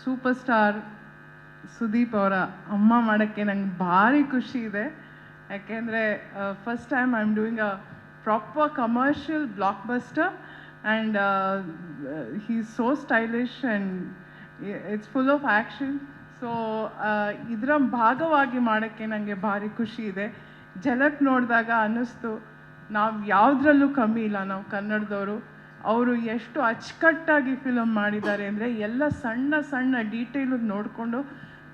Super star Sudeep ಅವರ ಅಮ್ಮ ಮಾಡೋಕ್ಕೆ ನಂಗೆ ಭಾರಿ ಖುಷಿ ಇದೆ. ಯಾಕೆಂದರೆ first time I am doing a proper commercial blockbuster and he so stylish and it's full of action so ಇದರ ಭಾಗವಾಗಿ ಮಾಡೋಕ್ಕೆ ನನಗೆ ಭಾರಿ ಖುಷಿ ಇದೆ. ಝಲಕ್ ನೋಡಿದಾಗ ಅನ್ನಿಸ್ತು, ನಾವು ಯಾವುದ್ರಲ್ಲೂ ಕಮ್ಮಿ ಇಲ್ಲ, ನಾವು ಕನ್ನಡದವರು. ಅವರು ಎಷ್ಟು ಅಚ್ಚುಕಟ್ಟಾಗಿ ಫಿಲಮ್ ಮಾಡಿದ್ದಾರೆ ಅಂದರೆ ಎಲ್ಲ ಸಣ್ಣ ಸಣ್ಣ ಡೀಟೇಲು ನೋಡಿಕೊಂಡು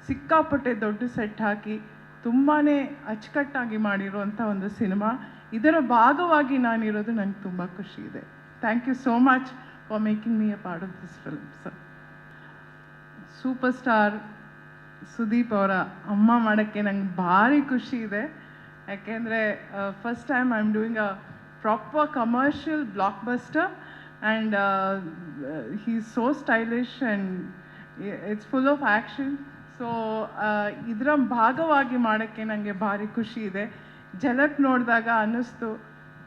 ಸಿಕ್ಕಾಪಟ್ಟೆ ದೊಡ್ಡ ಸೆಟ್ ಹಾಕಿ ತುಂಬಾ ಅಚ್ಚುಕಟ್ಟಾಗಿ ಮಾಡಿರುವಂಥ ಒಂದು ಸಿನಿಮಾ ಇದರ ಭಾಗವಾಗಿ ನಾನಿರೋದು ನಂಗೆ ತುಂಬ ಖುಷಿ ಇದೆ. Thank you so much for making me a part of this film sir superstar Sudeep ಅವರ ಅಮ್ಮ ಮಾಡೋಕ್ಕೆ ನಂಗೆ ಭಾರಿ ಖುಷಿ ಇದೆ. ಯಾಕೆಂದರೆ first time I am doing a proper commercial blockbuster and he's so stylish and it's full of action so ಇದರ ಭಾಗವಾಗಿ ಮಾಡೋಕ್ಕೆ ನನಗೆ ಭಾರಿ ಖುಷಿ ಇದೆ. ಝಲಕ್ ನೋಡಿದಾಗ ಅನ್ನಿಸ್ತು,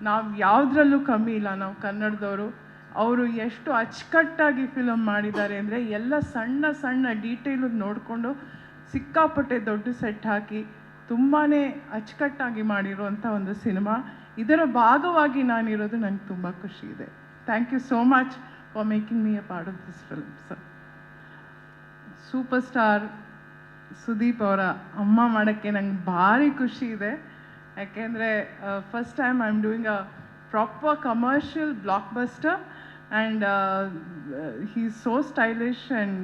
ನಾವು ಯಾವುದ್ರಲ್ಲೂ ಕಮ್ಮಿ ಇಲ್ಲ ನಾವು ಕನ್ನಡದವರು. ಅವರು ಎಷ್ಟು ಅಚ್ಚುಕಟ್ಟಾಗಿ ಫಿಲಮ್ ಮಾಡಿದ್ದಾರೆ ಅಂದರೆ ಎಲ್ಲ ಸಣ್ಣ ಸಣ್ಣ ಡೀಟೇಲು ನೋಡಿಕೊಂಡು ಸಿಕ್ಕಾಪಟ್ಟೆ ದೊಡ್ಡ ಸೆಟ್ ಹಾಕಿ ತುಂಬಾ ಅಚ್ಚುಕಟ್ಟಾಗಿ ಮಾಡಿರುವಂಥ ಒಂದು ಸಿನಿಮಾ ಇದರ ಭಾಗವಾಗಿ ನಾನಿರೋದು ನಂಗೆ ತುಂಬ ಖುಷಿ ಇದೆ. Thank you so much for making me a part of this film sir superstar Sudeep ಅವರ ಅಮ್ಮ ಮಾಡೋಕ್ಕೆ ನಂಗೆ ಭಾರಿ ಖುಷಿ ಇದೆ. ಯಾಕೆಂದರೆ first time I am doing a proper commercial blockbuster and he so stylish and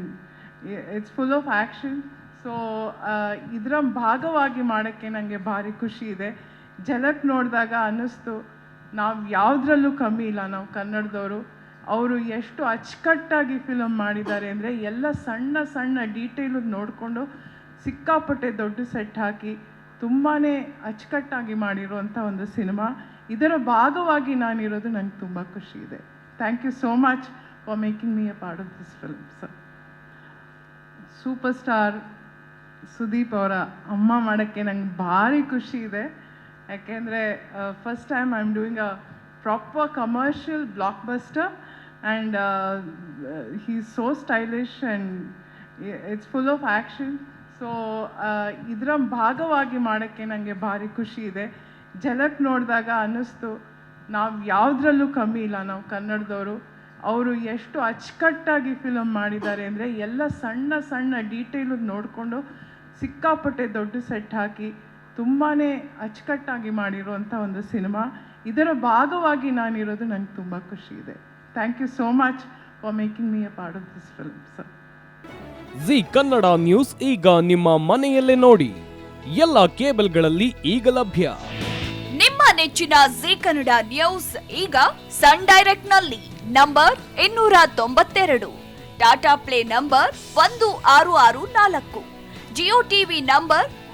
it's full of action so ಇದರ ಭಾಗವಾಗಿ ಮಾಡೋಕ್ಕೆ ನನಗೆ ಭಾರಿ ಖುಷಿ ಇದೆ. ಝಲಕ್ ನೋಡಿದಾಗ ಅನ್ನಿಸ್ತು. ನಾವು ಯಾವುದ್ರಲ್ಲೂ ಕಮ್ಮಿ ಇಲ್ಲ. ನಾವು ಕನ್ನಡದವರು. ಅವರು ಎಷ್ಟು ಅಚ್ಚುಕಟ್ಟಾಗಿ ಫಿಲಮ್ ಮಾಡಿದ್ದಾರೆ ಅಂದರೆ ಎಲ್ಲ ಸಣ್ಣ ಸಣ್ಣ ಡೀಟೇಲು ನೋಡಿಕೊಂಡು ಸಿಕ್ಕಾಪಟ್ಟೆ ದೊಡ್ಡ ಸೆಟ್ ಹಾಕಿ ತುಂಬಾ ಅಚ್ಚುಕಟ್ಟಾಗಿ ಮಾಡಿರುವಂಥ ಒಂದು ಸಿನಿಮಾ ಇದರ ಭಾಗವಾಗಿ ನಾನಿರೋದು ನಂಗೆ ತುಂಬ ಖುಷಿ ಇದೆ. Thank you so much for making me a part of this film sir superstar Sudeep ಅವರ ಅಮ್ಮ ಮಾಡೋಕ್ಕೆ ನಂಗೆ ಭಾರಿ ಖುಷಿ ಇದೆ. ಯಾಕೆಂದರೆ first time I am doing a proper commercial blockbuster and he so stylish and it's full of action so ಇದರ ಭಾಗವಾಗಿ ಮಾಡೋಕ್ಕೆ ನನಗೆ ಭಾರಿ ಖುಷಿ ಇದೆ. ಝಲಕ್ ನೋಡಿದಾಗ ಅನ್ನಿಸ್ತು, ನಾವು ಯಾವುದ್ರಲ್ಲೂ ಕಮ್ಮಿ ಇಲ್ಲ ನಾವು ಕನ್ನಡದವರು. ಅವರು ಎಷ್ಟು ಅಚ್ಚುಕಟ್ಟಾಗಿ ಫಿಲಮ್ ಮಾಡಿದ್ದಾರೆ ಅಂದರೆ ಎಲ್ಲ ಸಣ್ಣ ಸಣ್ಣ ಡೀಟೇಲು ನೋಡಿಕೊಂಡು ಸಿಕ್ಕಾಪಟ್ಟೆ ದೊಡ್ಡ ಸೆಟ್ ಹಾಕಿ ತುಂಬಾ ಅಚ್ಚುಕಟ್ಟಾಗಿ ಮಾಡಿರುವಂಥ ಒಂದು ಸಿನಿಮಾ. ಇದರ ಭಾಗವಾಗಿ ನಾನಿರೋದು ನಂಗೆ ತುಂಬ ಖುಷಿ ಇದೆ. Thank you so much for making me a part of this film sir Zee Kannada news ಈಗ ನಿಮ್ಮ ಮನೆಯಲ್ಲೇ ನೋಡಿ. ಎಲ್ಲ ಕೇಬಲ್ಗಳಲ್ಲಿ ಈಗ ಲಭ್ಯ. ನಿಮ್ಮ ನೆಚ್ಚಿನ ಜಿ ಕನ್ನಡ ನ್ಯೂಸ್ ಈಗ ಸನ್ ಡೈರೆಕ್ಟ್ನಲ್ಲಿ ನಂಬರ್ ಇನ್ನೂರ ತೊಂಬತ್ತೆರಡು. ಟಾಟಾ ಪ್ಲೇ ನಂಬರ್ ಒಂದು ಆರು ಆರು ನಾಲ್ಕು. Jio TV number